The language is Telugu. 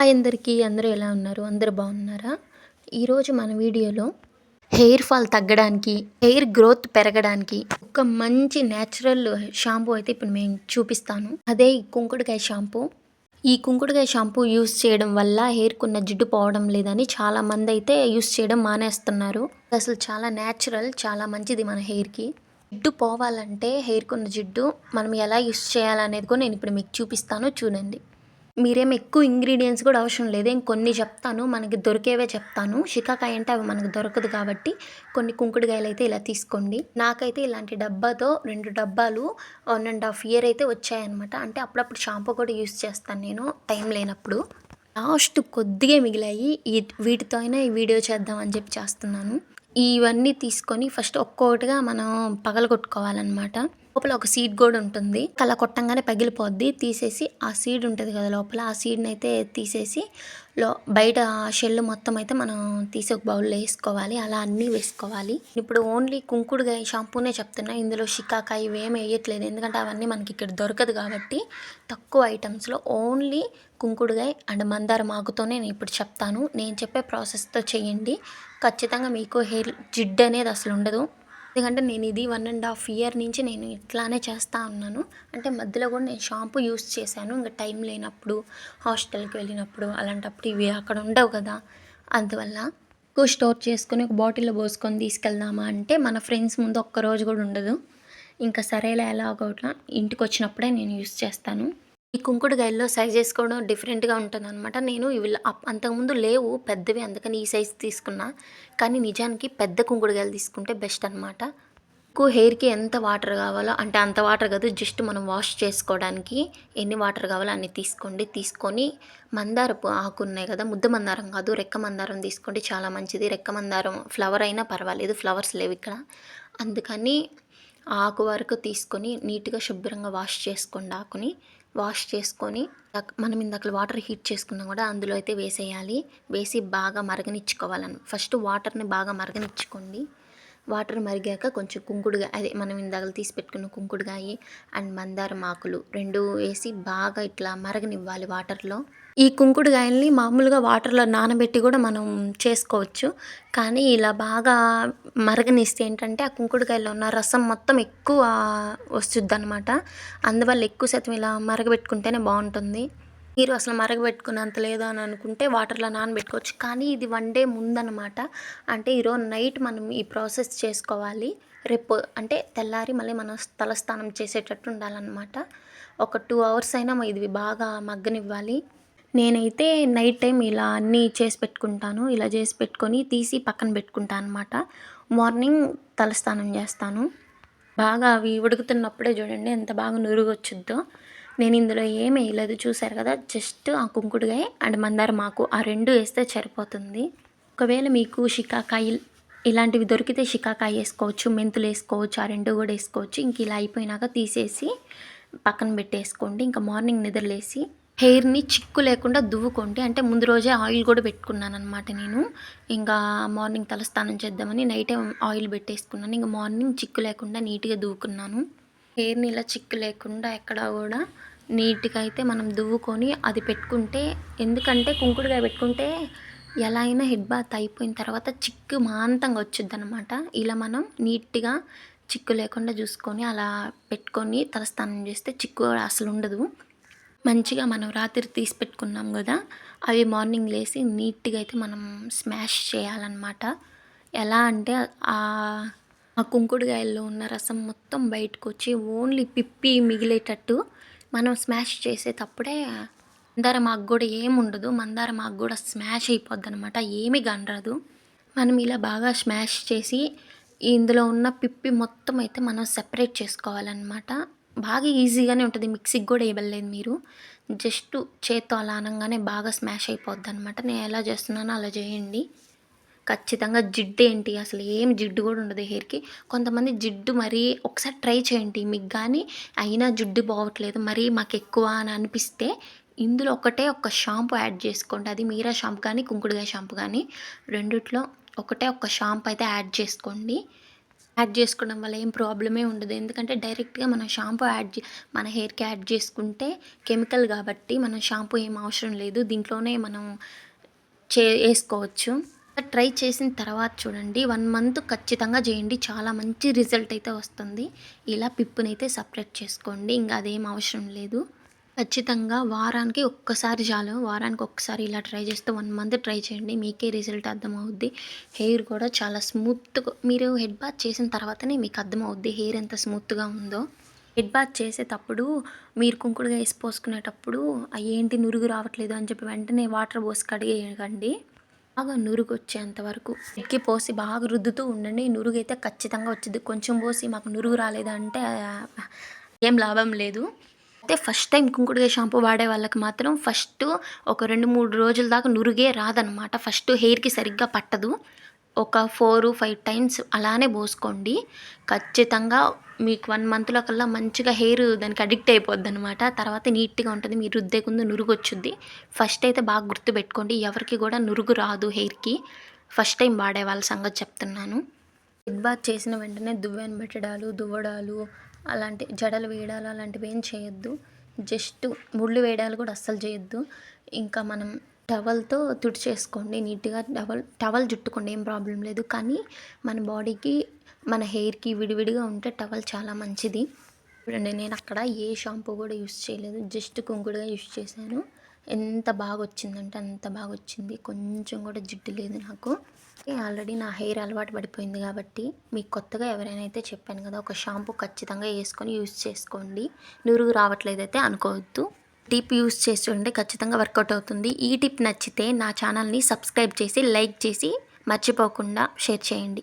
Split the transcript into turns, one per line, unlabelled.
హాయ్ అందరికీ అందరూ ఎలా ఉన్నారు? అందరు బాగున్నారా? ఈరోజు మన వీడియోలో హెయిర్ ఫాల్ తగ్గడానికి హెయిర్ గ్రోత్ పెరగడానికి ఒక మంచి న్యాచురల్ షాంపూ అయితే ఇప్పుడు మేము చూపిస్తాను. అదే కుంకుడుకాయ షాంపూ. ఈ కుంకుడుకాయ షాంపూ యూస్ చేయడం వల్ల హెయిర్కి ఉన్న జిడ్డు పోవడం లేదని చాలా మంది అయితే యూస్ చేయడం మానేస్తున్నారు. అసలు చాలా న్యాచురల్ చాలా మంచిది మన హెయిర్కి. జిడ్డు పోవాలంటే హెయిర్కి ఉన్న జిడ్డు మనం ఎలా యూస్ చేయాలనేది కూడా నేను ఇప్పుడు మీకు చూపిస్తాను. చూడండి. మీరేం ఎక్కువ ఇంగ్రీడియంట్స్ కూడా అవసరం లేదు. ఇంకొన్ని చెప్తాను మనకి దొరికేవే చెప్తాను. షికాకాయ అంటే అవి మనకు దొరకదు కాబట్టి కొన్ని కుంకుడుకాయలు అయితే ఇలా తీసుకోండి. నాకైతే ఇలాంటి డబ్బాతో రెండు డబ్బాలు వన్ అండ్ హాఫ్ ఇయర్ అయితే వచ్చాయన్నమాట. అంటే అప్పుడప్పుడు షాంపూ కూడా యూస్ చేస్తాను నేను టైం లేనప్పుడు. లాస్ట్ కొద్దిగా మిగిలాయి వీటితో అయినా ఈ వీడియో చేద్దామని చెప్పి చేస్తున్నాను. ఇవన్నీ తీసుకొని ఫస్ట్ ఒక్కొక్కటిగా మనం పగలగొట్టుకోవాలన్నమాట. లోపల ఒక సీడ్ కూడా ఉంటుంది. అలా కొట్టంగానే పగిలిపోద్ది. తీసేసి ఆ సీడ్ ఉంటుంది కదా లోపల ఆ సీడ్ని అయితే తీసేసి లో బయట షెల్ మొత్తం అయితే మనం తీసి ఒక బౌల్లో వేసుకోవాలి. అలా అన్నీ వేసుకోవాలి. ఇప్పుడు ఓన్లీ కుంకుడుగాయ షాంపూనే చెప్తున్నా. ఇందులో షికాకాయ ఇవేం వేయట్లేదు. ఎందుకంటే అవన్నీ మనకి ఇక్కడ దొరకదు కాబట్టి తక్కువ ఐటమ్స్లో ఓన్లీ కుంకుడుగాయ అండ్ మందారం ఆకుతోనే నేను ఇప్పుడు చెప్తాను. నేను చెప్పే ప్రాసెస్తో చేయండి. ఖచ్చితంగా మీకు హెయిర్ జిడ్ అనేది అసలు ఉండదు. ఎందుకంటే నేను ఇది వన్ అండ్ హాఫ్ ఇయర్ నుంచి నేను ఇట్లానే చేస్తూ ఉన్నాను. అంటే మధ్యలో కూడా నేను షాంపూ యూస్ చేశాను. ఇంకా టైం లేనప్పుడు హాస్టల్కి వెళ్ళినప్పుడు అలాంటప్పుడు ఇవి అక్కడ ఉండవు కదా. అందువల్ల ఎక్కువ స్టోర్ చేసుకొని ఒక బాటిల్లో పోసుకొని తీసుకెళ్దామా అంటే మన ఫ్రెండ్స్ ముందు ఒక్క రోజు కూడా ఉండదు. ఇంకా సరేలే ఎలాగోట్లా ఇంటికి వచ్చినప్పుడే నేను యూస్ చేస్తాను. ఈ కుంకుడుకాయల్లో సైజ్ చేసుకోవడం డిఫరెంట్గా ఉంటుంది అనమాట నేను ఇవి అంతకుముందు లేవు పెద్దవి అందుకని ఈ సైజ్ తీసుకున్నా. కానీ నిజానికి పెద్ద కుంకుడుకాయలు తీసుకుంటే బెస్ట్ అనమాట ఎక్కువ హెయిర్కి ఎంత వాటర్ కావాలో అంటే అంత వాటర్ కాదు జస్ట్ మనం వాష్ చేసుకోవడానికి ఎన్ని వాటర్ కావాలో అన్ని తీసుకోండి. తీసుకొని మందారపు ఆకు ఉన్నాయి కదా ముద్ద మందారం కాదు రెక్క మందారం తీసుకోండి. చాలా మంచిది. రెక్క మందారం ఫ్లవర్ అయినా పర్వాలేదు ఫ్లవర్స్ లేవు ఇక్కడ. అందుకని ఆకు వరకు తీసుకొని నీట్గా శుభ్రంగా వాష్ చేసుకోండి ఆకుని వాష్ చేసుకొని మనం ఇందాక వాటర్ హీట్ చేసుకున్నాం కూడా అందులో అయితే వేసేయాలి. వేసి బాగా మరగనిచ్చుకోవాలని. ఫస్ట్ వాటర్ని బాగా మరగనిచ్చుకోండి. వాటర్ మరిగాక కొంచెం కుంకుడుగా అదే మనం ఇందాక తీసి పెట్టుకున్న కుంకుడుగాయి అండ్ మందారం ఆకులు రెండు వేసి బాగా ఇట్లా మరగనివ్వాలి వాటర్లో. ఈ కుంకుడుగాయల్ని మామూలుగా వాటర్లో నానబెట్టి కూడా మనం చేసుకోవచ్చు. కానీ ఇలా బాగా మరగనిస్తే ఏంటంటే ఆ కుంకుడుకాయలో ఉన్న రసం మొత్తం ఎక్కువ వస్తుంది అనమాట అందువల్ల ఎక్కువ శాతం ఇలా మరగబెట్టుకుంటేనే బాగుంటుంది. మీరు అసలు మరగబెట్టుకున్నంత లేదా అని అనుకుంటే వాటర్లో నానబెట్టుకోవచ్చు. కానీ ఇది వన్ డే ముందనమాట. అంటే ఈరోజు నైట్ మనం ఈ ప్రాసెస్ చేసుకోవాలి. రేపు అంటే తెల్లారి మళ్ళీ మనం తలస్నానం చేసేటట్టు ఉండాలన్నమాట. ఒక టూ అవర్స్ అయినా ఇది బాగా మగ్గనివ్వాలి. నేనైతే నైట్ టైం ఇలా అన్నీ చేసి పెట్టుకుంటాను. ఇలా చేసి పెట్టుకొని తీసి పక్కన పెట్టుకుంటాను అనమాట మార్నింగ్ తలస్నానం చేస్తాను. బాగా అవి ఉడుకుతున్నప్పుడే చూడండి ఎంత బాగా నురుగు వచ్చుద్దో నేను ఇందులో ఏం వేయలేదు. చూసారు కదా? జస్ట్ ఆ కుంకుడుగాయ అండ్ మందారం మాకు ఆ రెండు వేస్తే సరిపోతుంది. ఒకవేళ మీకు షికాకాయ ఇలాంటివి దొరికితే షికాకాయ వేసుకోవచ్చు మెంతులు వేసుకోవచ్చు ఆ రెండు కూడా వేసుకోవచ్చు. ఇంక ఇలా అయిపోయినాక తీసేసి పక్కన పెట్టేసుకోండి. ఇంకా మార్నింగ్ నిద్రలేసి హెయిర్ని చిక్కు లేకుండా దువ్వుకోండి. అంటే ముందు రోజే ఆయిల్ కూడా పెట్టుకున్నాను అనమాట నేను. ఇంకా మార్నింగ్ తలస్నానం చేద్దామని నైటే ఆయిల్ పెట్టేసుకున్నాను. ఇంకా మార్నింగ్ చిక్కు లేకుండా నీట్గా దువ్వుకున్నాను. హెయిర్ని ఇలా చిక్కు లేకుండా ఎక్కడ కూడా నీట్గా అయితే మనం దువ్వుకొని అది పెట్టుకుంటే ఎందుకంటే కుంకుడుకాయ పెట్టుకుంటే ఎలా అయినా హెడ్ బాత్ అయిపోయిన తర్వాత చిక్కు మాంతంగా వచ్చింది అనమాట ఇలా మనం నీట్గా చిక్కు లేకుండా చూసుకొని అలా పెట్టుకొని తలస్నానం చేస్తే చిక్కు అసలు ఉండదు. మంచిగా మనం రాత్రి తీసి పెట్టుకున్నాం కదా అవి మార్నింగ్ లేసి నీట్గా అయితే మనం స్మాష్ చేయాలన్నమాట. ఎలా అంటే ఆ కుంకుడుకాయల్లో ఉన్న రసం మొత్తం బయటకు వచ్చి ఓన్లీ పిప్పి మిగిలేటట్టు మనం స్మాష్ చేసేటప్పుడే మందార మాకు కూడా ఏముండదు. మందార మాకు కూడా స్మాష్ అయిపోద్ది అనమాట ఏమి గనరాదు మనం ఇలా బాగా స్మాష్ చేసి ఇందులో ఉన్న పిప్పి మొత్తం అయితే మనం సెపరేట్ చేసుకోవాలన్నమాట. బాగా ఈజీగానే ఉంటుంది. మిక్సీకి కూడా ఇవ్వలేదు మీరు. జస్ట్ చేత్తో అలా అనగానే బాగా స్మాష్ అయిపోద్ది అనమాట నేను ఎలా చేస్తున్నానో అలా చేయండి. ఖచ్చితంగా జిడ్డు ఏంటి? అసలు ఏం జిడ్డు కూడా ఉండదు హెయిర్కి కొంతమంది జిడ్డు మరీ ఒకసారి ట్రై చేయండి. మీకు కానీ అయినా జిడ్డు బాగోట్లేదు మరీ మాకు ఎక్కువ అని అనిపిస్తే ఇందులో ఒకటే ఒక షాంపూ యాడ్ చేసుకోండి. అది మీరా షాంపూ కానీ కుంకుడుగా షాంపూ కానీ రెండిట్లో ఒకటే ఒక షాంపూ అయితే యాడ్ చేసుకోండి. యాడ్ చేసుకోవడం వల్ల ఏం ప్రాబ్లమే ఉండదు. ఎందుకంటే డైరెక్ట్గా మనం షాంపూ యాడ్ మన హెయిర్కి యాడ్ చేసుకుంటే కెమికల్ కాబట్టి మనం షాంపూ ఏం అవసరం లేదు. దీంట్లోనే మనం చే వేసుకోవచ్చు. ట్రై చేసిన తర్వాత చూడండి వన్ మంత్ ఖచ్చితంగా చేయండి. చాలా మంచి రిజల్ట్ అయితే వస్తుంది. ఇలా పిప్పునైతే సపరేట్ చేసుకోండి. ఇంకా అదేం అవసరం లేదు. ఖచ్చితంగా వారానికి ఒక్కసారి చాలు. వారానికి ఒక్కసారి ఇలా ట్రై చేస్తే వన్ మంత్ ట్రై చేయండి. మీకే రిజల్ట్ అర్థమవుద్ది. హెయిర్ కూడా చాలా స్మూత్గా మీరు హెడ్ బాత్ చేసిన తర్వాతనే మీకు అర్థమవుద్ది హెయిర్ ఎంత స్మూత్గా ఉందో. హెడ్ బాత్ చేసేటప్పుడు మీరు కుంకుడుగా వేసి పోసుకునేటప్పుడు "ఆ, ఏంటి నురుగు రావట్లేదు అని చెప్పి వెంటనే వాటర్ పోసి కడిగేయకండి బాగా నురుగు వచ్చేంత వరకు. ఎక్కి పోసి బాగా రుద్దుతూ ఉండండి. నురుగు అయితే ఖచ్చితంగా వచ్చింది కొంచెం పోసి మాకు నురుగు రాలేదంటే ఏం లాభం లేదు. అయితే ఫస్ట్ టైం కుంకుడుగా షాంపూ వాడే వాళ్ళకి మాత్రం ఫస్ట్ ఒక రెండు మూడు రోజుల దాకా నురుగే రాదనమాట ఫస్ట్ హెయిర్కి సరిగ్గా పట్టదు. ఒక ఫోర్ ఫైవ్ టైమ్స్ అలానే పోసుకోండి. ఖచ్చితంగా మీకు వన్ మంత్లో కల్లా మంచిగా హెయిర్ దానికి అడిక్ట్ అయిపోద్ది అనమాట తర్వాత నీట్గా ఉంటుంది మీరు రుద్దే ముందు నురుగు వచ్చుద్ది ఫస్ట్ అయితే బాగా గుర్తుపెట్టుకోండి ఎవరికి కూడా నురుగు రాదు హెయిర్కి. ఫస్ట్ టైం వాడే వాళ్ళ సంగతి చెప్తున్నాను. హెడ్ బాత్ చేసిన వెంటనే దువ్వెన పెట్టడాలు దువ్వడాలు అలాంటి జడలు వేయడాలు అలాంటివి ఏం చేయొద్దు. జస్ట్ ముళ్ళు వేయడాలు కూడా అస్సలు చేయొద్దు. ఇంకా మనం టవల్తో తుడిచేసుకోండి. నీట్గా టవల్ టవల్ జుట్టుకోండి ఏం ప్రాబ్లం లేదు. కానీ మన బాడీకి మన హెయిర్కి విడివిడిగా ఉంటే టవల్ చాలా మంచిది. చూడండి నేను అక్కడ ఏ షాంపూ కూడా యూస్ చేయలేదు. జస్ట్ కుంకుడుగా యూస్ చేశాను. ఎంత బాగా వచ్చిందంటే అంత బాగా వచ్చింది కొంచెం కూడా జిడ్డు లేదు నాకు. ఆల్రెడీ నా హెయిర్ అలవాటు పడిపోయింది కాబట్టి మీకు కొత్తగా ఎవరైనా అయితే చెప్పాను కదా ఒక షాంపూ ఖచ్చితంగా వేసుకొని యూస్ చేసుకోండి. నురుగు రావట్లేదు అయితే అనుకోవద్దు. టిప్ యూస్ చేస్తుంటే ఖచ్చితంగా వర్కౌట్ అవుతుంది. ఈ టిప్ నచ్చితే నా ఛానల్ని సబ్స్క్రైబ్ చేసి లైక్ చేసి మర్చిపోకుండా షేర్ చేయండి.